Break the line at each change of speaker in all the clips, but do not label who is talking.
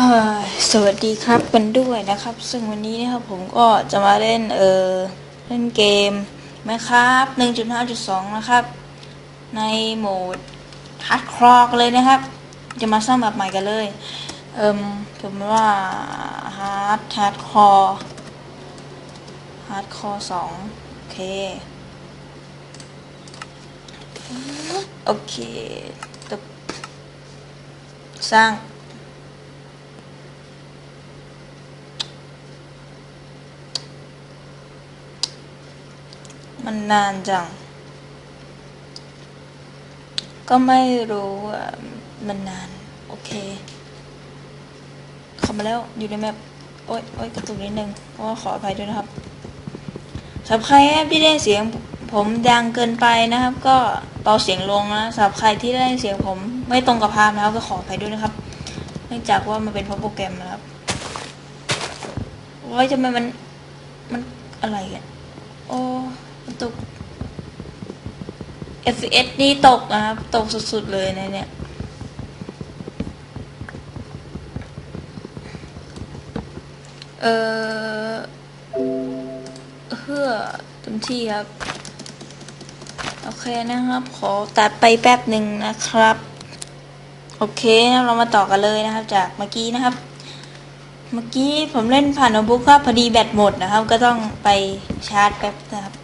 สวัสดีครับกันด้วยนะครับ ซึ่งวันนี้นะครับผมก็จะมาเล่นเออเล่นเกมไหมครับ1.5.2 นะครับ ในโหมดฮาร์ดคอร์เลยนะครับ จะมาสร้างแบบใหม่กันเลย เอิมผมว่าฮาร์ดฮาร์ดคอร์ฮาร์ดคอร์สองโอเค โอเคตึบสร้าง มันนานจัง ก็ไม่รู้ว่ามันนาน โอเค เข้ามาแล้วอยู่ในแมปโอ๊ยโอ๊ยกระตุกนิดนึงก็ขออภัยด้วยนะครับสำหรับใครที่ได้เสียงผมดังเกินไปนะครับ ก็เบาเสียงลงนะสำหรับใครที่ได้เสียงผมไม่ตรงกับภาพนะครับก็ขออภัยด้วยนะครับ เนื่องจากว่ามันเป็นเพราะโปรแกรมนะครับโอ้ยทำไมมันมันอะไรกันโอ้ ตก FPS นี่ตกนะครับ ตกสุดๆเลยนะเนี่ยเออเพื่อเต็มที่ครับ โอเคนะครับ ขอตัดไปแป๊บหนึ่งนะครับ โอเคเรามาต่อกันเลยนะครับ จากเมื่อกี้นะครับ เมื่อกี้ผมเล่นผ่านโน้ตบุ๊กครับพอดีแบตหมดนะครับ ก็ต้องไปชาร์จแป๊บนะครับ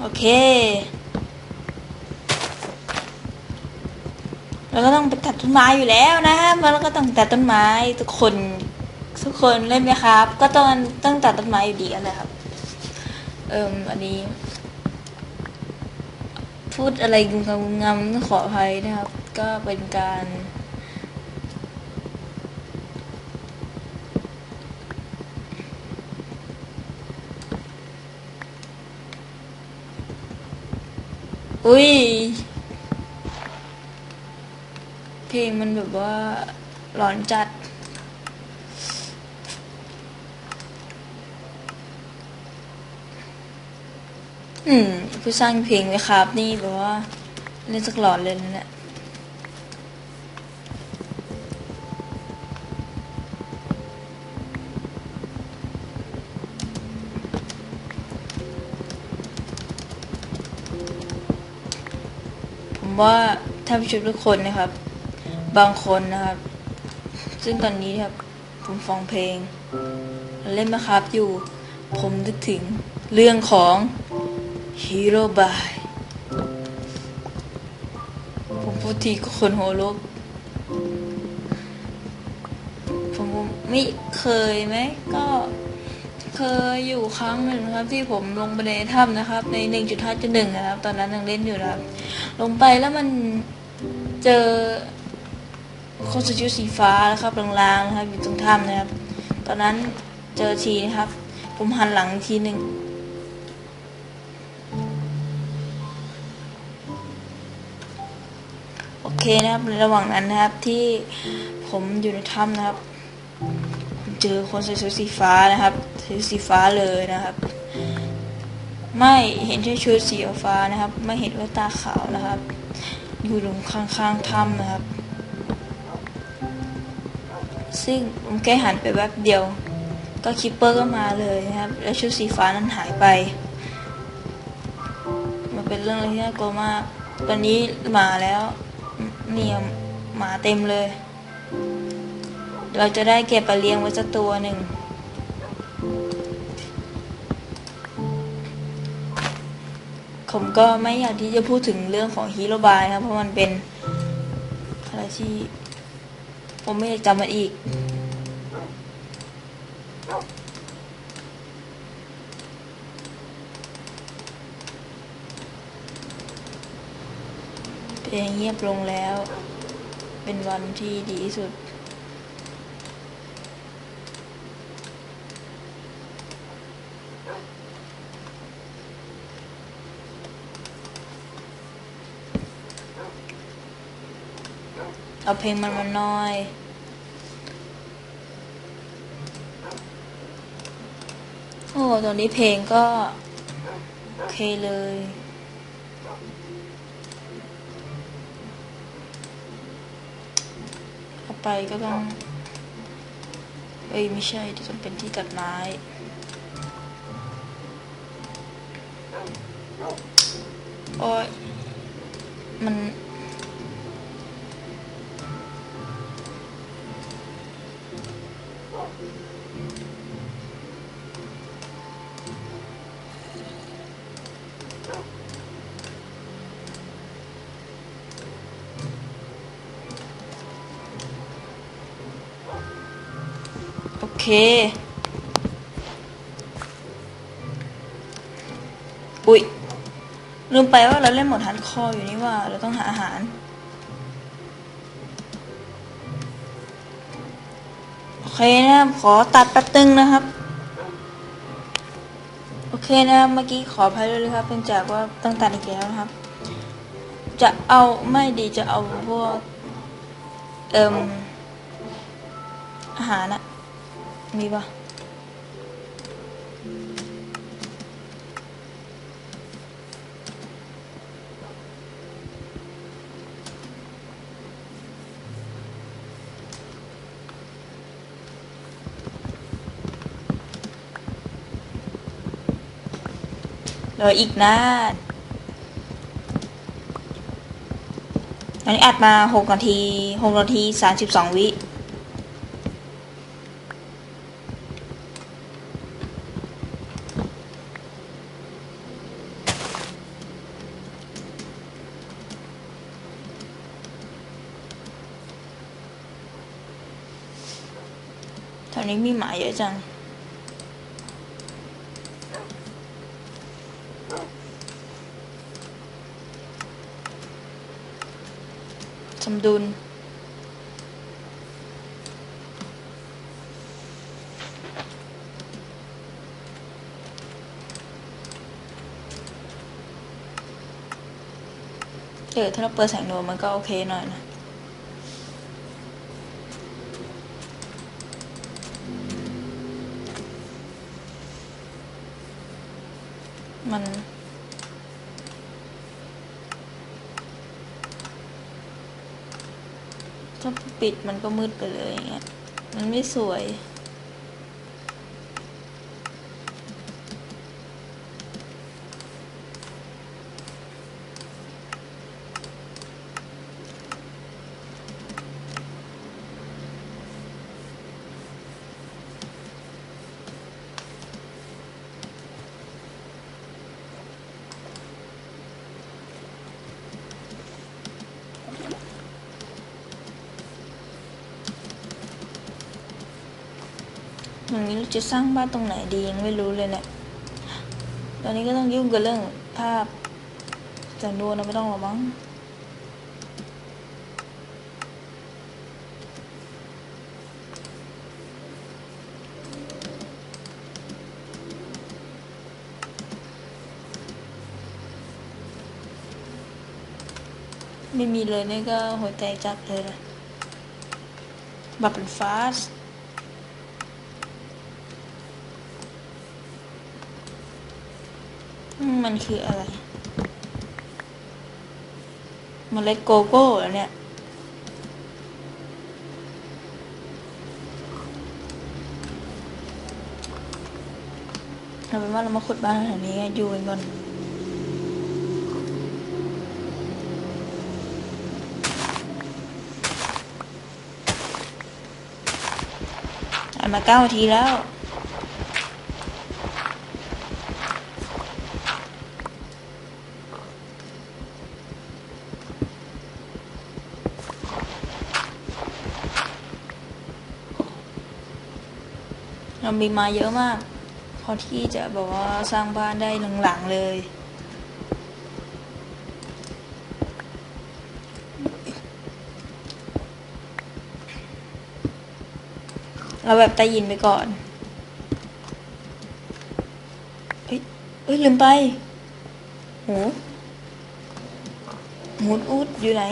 โอเค เราก็ต้องไปตัดต้นไม้อยู่แล้วนะครับแล้วก็ต้องตัดต้นไม้ทุกคนทุกคนเล่นไหมครับ ก็ต้องต้องตัดต้นไม้อยู่ดีอะไรครับ เอิมอันนี้ พูดอะไรกุมกำกุมงำต้องขออภัยนะครับ ก็เป็นการ อุ้ย เพลงมันแบบว่าหลอนจัด อืม ผู้สร้างเพลงไหมครับ นี่แบบว่าเล่นสักหลอนเลยนะเนี่ย ว่าท่านผู้ชมทุกคนนะครับ บางคนนะครับ ซึ่งตอนนี้ครับ ผมฟังเพลง เล่นมาครับอยู่ผมนึกถึงเรื่องของ Hero by ผมพูดทีก็คนหัวลุกผมไม่เคยไหมก็ เคยอยู่ครั้งหนึ่งนะครับที่ผมลงไปในถ้ำนะครับ ใน1.5.1นะครับ ตอนนั้นยังเล่นอยู่นะครับ ลงไปแล้วมันเจอคนใส่ชุดสีฟ้านะครับลางๆนะครับอยู่ตรงถ้ำนะครับ ตอนนั้นเจอทีนะครับ ผมหันหลังทีหนึ่งโอเคนะครับในระหว่างนั้นนะครับที่ผมอยู่ในถ้ำนะครับ เจอคนใส่ชุดสีฟ้านะครับชุดสีฟ้าเลยนะครับ ไม่เห็นแค่ชุดสีฟ้านะครับ ไม่เห็นว่าตาขาวนะครับ อยู่ตรงข้างๆถ้ำนะครับ ซึ่งผมแค่หันไปแวบเดียว ก็คิปเปอร์ก็มาเลยนะครับ แล้วชุดสีฟ้านั้นหายไป มันเป็นเรื่องอะไรที่น่ากลัวมากตอนนี้มาแล้วเนี่ยหมาเต็มเลย เราจะได้เก็บไปเลี้ยงไว้สักตัวหนึ่ง ผมก็ไม่อยากที่จะพูดถึงเรื่องของฮีโร่บายครับ เพราะมันเป็นอะไรที่ ผมไม่อยากจำมันอีก เพลงเงียบลงแล้ว เป็นวันที่ดีที่สุด เอาเพลงมันมาหน่อย โอ้ตอนนี้เพลงก็ โอเคเลยไปก็ต้องเอ้ยไม่ใช่จะเป็นที่ตัดไม้โอ้ยมัน โอเค อุ๊ยลืมไปว่าเราเล่นหมดฮันคออยู่นี่ว่า เราต้องหาอาหาร เคนะครับ ขอตัดแป๊บตึงนะครับ โอเคนะครับเมื่อกี้ขออภัยด้วยครับเนื่องจากว่าต้องตัดอีกแล้วนะครับ จะเอาไม่ดีจะเอาพวกเอ่มอาหารนะมีปะ เหลืออีกนะอันนี้อัดมาหกนาทีหกนาทีสามสิบสองวิแถวนี้มีหมาเยอะจัง มดุล เออถ้าเราเปิดแสงนวลมันก็โอเคหน่อยนะมัน ถ้าปิดมันก็มืดไปเลยอย่างเงี้ยมันไม่สวย อย่างนี้เราจะสร้างบ้านตรงไหนดียังไม่รู้เลยเนี่ย ตอนนี้ก็ต้องยุ่งกับเรื่องภาพแต่ดูนะไม่ต้องหรอมั้งไม่มีเลยนี่ก็หัวใจจักเลยนะบับเป็นฟาส มันคืออะไรมเมล็ดโกโก้เหรอเนี่ย เราเป็นว่าเรามาขุดบ้านแถวนี้อยู่กันก่อนมาเก้านาทีแล้ว มีมาเยอะมาก พอที่จะบอกว่าสร้างบ้านได้หลังๆเลยเราแบบต้ยินไปก่อน เฮ้ยเอ้ย ลืมไป หูหมูดอูดอยู่ไหน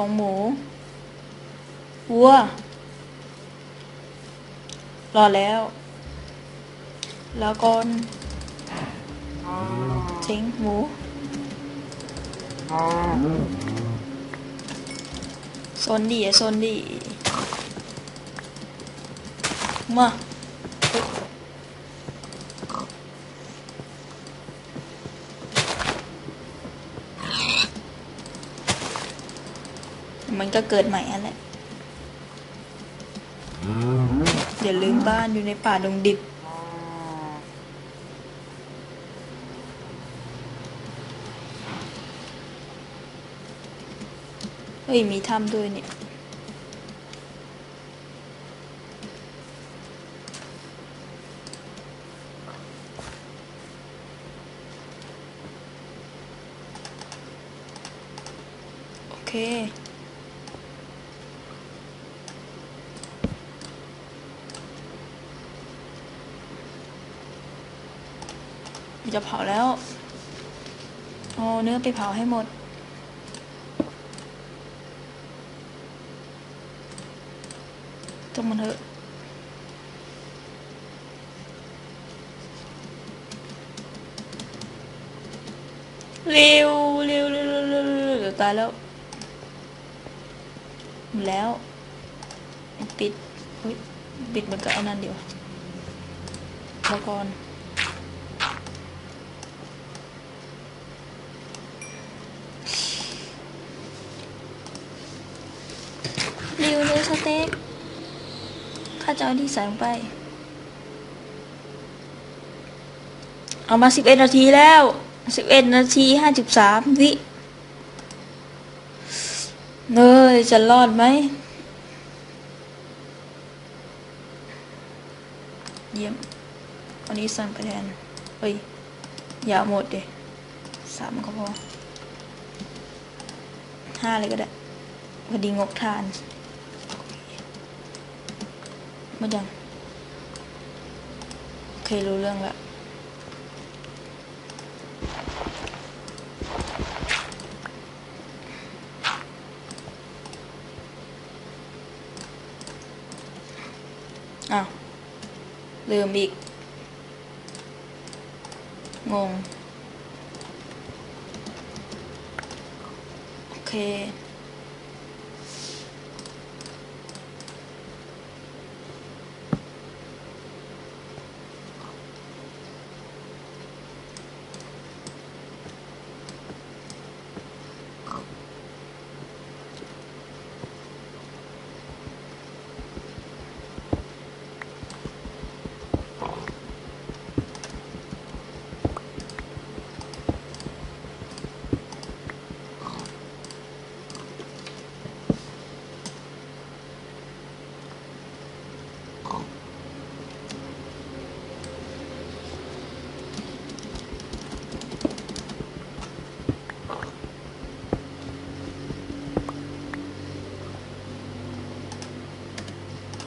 ของหมู วัว รอแล้ว แล้วก่อนเจ๋งหมู โซนดีอะโซนดี มา มันก็เกิดใหม่อันแหละอย่าลืมบ้านอยู่ในป่าดงดิบ เฮ้ย มีถ้ำด้วยเนี่ยโอเค จะเผาแล้วเอาเนื้อไปเผาให้หมดจงมันเถอะเร็วเร็วเร็วเร็วเร็วเร็วเดี๋ยวตายแล้วหมดแล้วปิดอุ๊ยปิดมันก็ไอ้นั่นเดียวแล้วก่อน ริวเนื้อสเต็ก ข้าจะเอาที่ใส่ลงไป เอามาสิบเอ็ดนาทีแล้วสิบเอ็ดนาทีห้าสิบสามวิเนยจะรอดไหม เยี่ยมอานี้สั่งไปแทนเอ้ย อย่าหมดเดิสามก็พอห้าเลยก็ได้พอดีงกทาน มายัง โอเค รู้เรื่องละอ้าวลืมอีก งง โอเค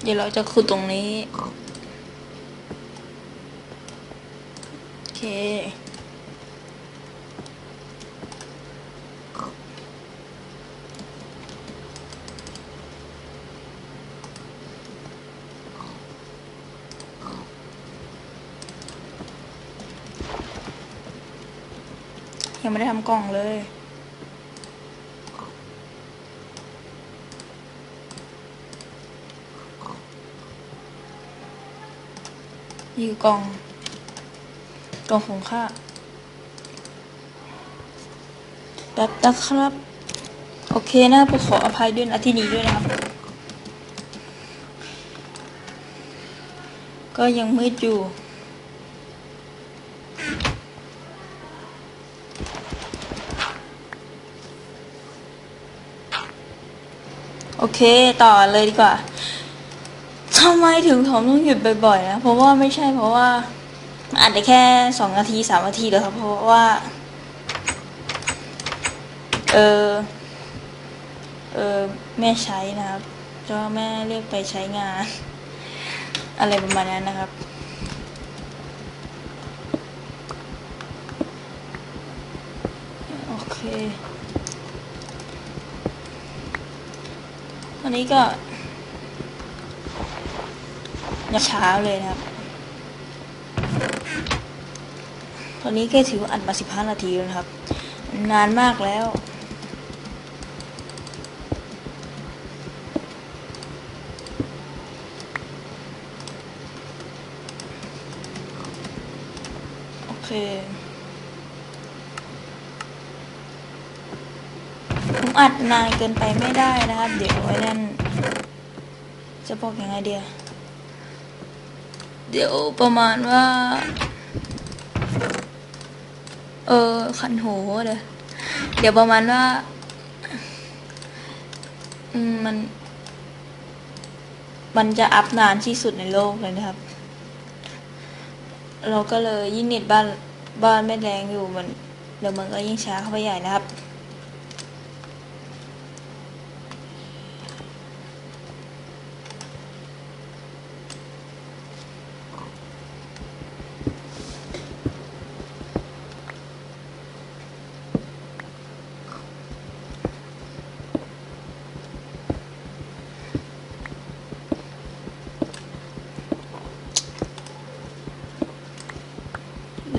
เดี๋ยวเราจะขุดตรงนี้ โอเค ยังไม่ได้ทำกล่องเลย นี่คืกอง กองของข้าแป๊บนะครับ โอเคนะผมขออภัยด้วยนะที่นี้ด้วยนะครับ ก็ยังมืดอยู่โอเค ต่อเลยดีกว่า ทำไมถึงผมต้องหยุดบ่อยๆนะเพราะว่าไม่ใช่เพราะว่าอาจจะแค่สองนาทีสามนาทีเดียวครับ เพราะว่า เออเออแม่ใช้นะครับเพราะแม่เรียกไปใช้งาน อะไรประมาณนั้นนะครับ โอเควันนี้ก็ ยังเช้าเลยนะครับ ตอนนี้ก็ถือว่าอัดมาสิบห้านาทีแล้วนะครับ นานมากแล้วโอเคผมอัดนานเกินไปไม่ได้นะครับ เดี๋ยวไอ้นั่นจะบอกยังไงเดียว เดี๋ยวประมาณว่า เออขันโหูเลยเดี๋ยวประมาณว่ามมัน มันจะอัพนานที่สุดในโลกเลยนะครับ เราก็เลยยิ่งเน็ตบ้านบ้านไม่แรงอยู่มันเดี๋ยวมันก็ยิ่งช้าเข้าไปใหญ่นะครับ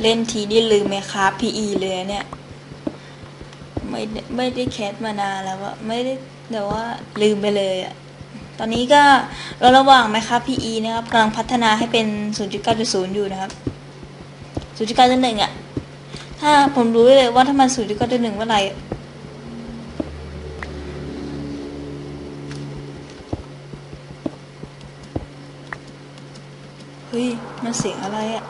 เล่นทีนี่ลืมไหมครับพีอีเลยเนี่ย ไม่ไม่ได้แคสมานานแล้วอะไม่ได้แต่ว่าลืมไปเลยอะตอนนี้ก็เราระหว่างไหมครับพีอีนะครับกำลังพัฒนาให้เป็น 0.9.0 อยู่นะครับ 0.9.1อะถ้าผมรู้เลยว่าถ้ามัน 0.9.1เมื่อไหร่เฮ้ย มันเสียงอะไรอะ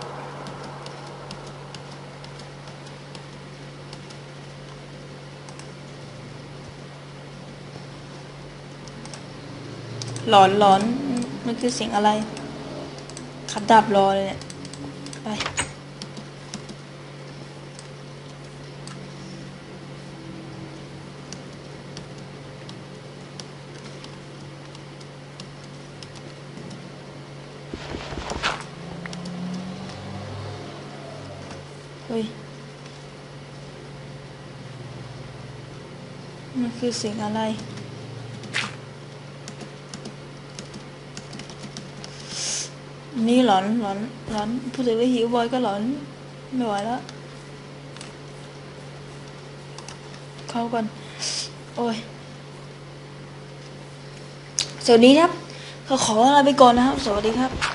หลอนหลอนมันคือเสียงอะไร ขับดับรอเลยเนี่ยไปเฮ้ย มันคือเสียงอะไร นี่หลอนหลอนหลอนพูดถึงว่าหิวบอยก็หลอน ไม่ไหวแล้ว เข้ากันโอ้ยสวัสดีครับ ขอขอลาไปก่อนนะครับ สวัสดีครับ